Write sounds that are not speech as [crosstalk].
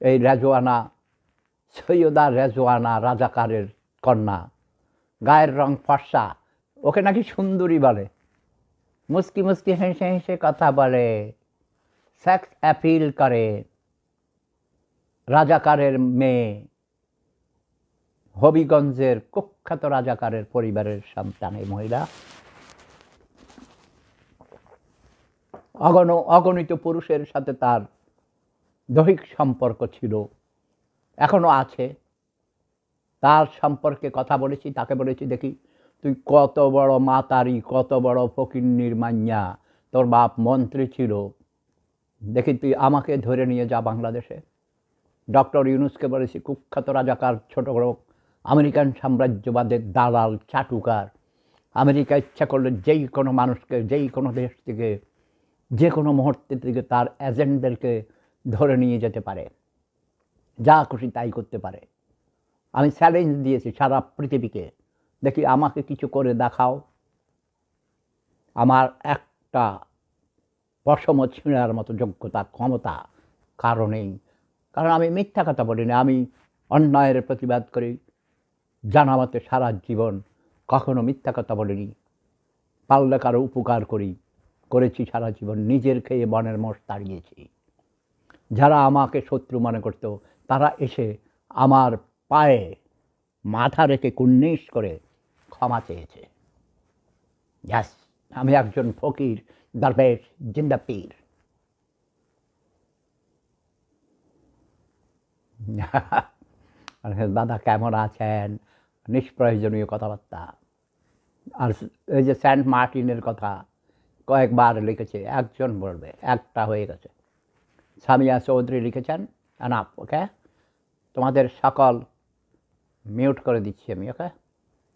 এই রেজওয়ানা, সৈয়দা রেজওয়ানা রাজাকারের কন্যা, গায়ের রং ফর্সা, ওকে নাকি সুন্দরী বলে। মুস্কি মুস্কি হেসে হেসে কথা বলে সেক্স অ্যাপিল করে। রাজাকারের মেয়ে, হবিগঞ্জের কুখ্যাত রাজাকারের পরিবারের সন্তান এই মহিলা। অগণ, অগণিত পুরুষের সাথে তার দৈহিক সম্পর্ক ছিল, এখনও আছে। তার সম্পর্কে কথা বলেছি, তাকে বলেছি, দেখি, তুই কত বড় মাতারি, কত বড় ফকিন্নির মাইয়া, তোর বাপ মন্ত্রী ছিল। দেখি, তুই আমাকে ধরে নিয়ে যা বাংলাদেশে। ডক্টর ইউনুসকে বলেছি, কুখ্যাত রাজাকার, ছোট বড় আমেরিকান সাম্রাজ্যবাদের দালাল, চাটুকার। আমেরিকা ইচ্ছা করলে যেই কোনো মানুষকে, যেই কোনো দেশ থেকে, যে কোনো মুহূর্তে থেকে তার এজেন্টদেরকে ধরে নিয়ে যেতে পারে। যা খুশি তাই করতে পারে। আমি চ্যালেঞ্জ দিয়েছি সারা পৃথিবীকে। দেখি আমাকে কিছু করে দেখাও। আমার একটা পশম ছিঁড়ার মতো যোগ্যতা, ক্ষমতা কারণেই। কারণ আমি মিথ্যা কথা বলি না, আমি অন্যায়ের প্রতিবাদ করি। জানা মতে সারা জীবন কখনো মিথ্যা কথা বলিনি। পারলে কারও উপকার করি। করেছি সারা জীবন, নিজের খেয়ে বনের মোষ তাড়িয়েছি। যারা আমাকে শত্রু মনে করত, তারা এসে আমার পায়ে মাথা রেখে কুন্নিস করে ক্ষমা চেয়েছে। ইয়াস আমি একজন ফকির, দরবেশ, জিন্দা পীর। [laughs] দাদা, কেমন আছেন? নিষ্প্রয়োজনীয় কথাবার্তা। আর এই যে সেন্ট মার্টিনের কথা কয়েকবার লিখেছে, একজন বলবে, একটা হয়ে গেছে। সামিয়া চৌধুরী লিখেছেন আনাপ ওকে তোমাদের সকল মিউট করে দিচ্ছি আমি ওকে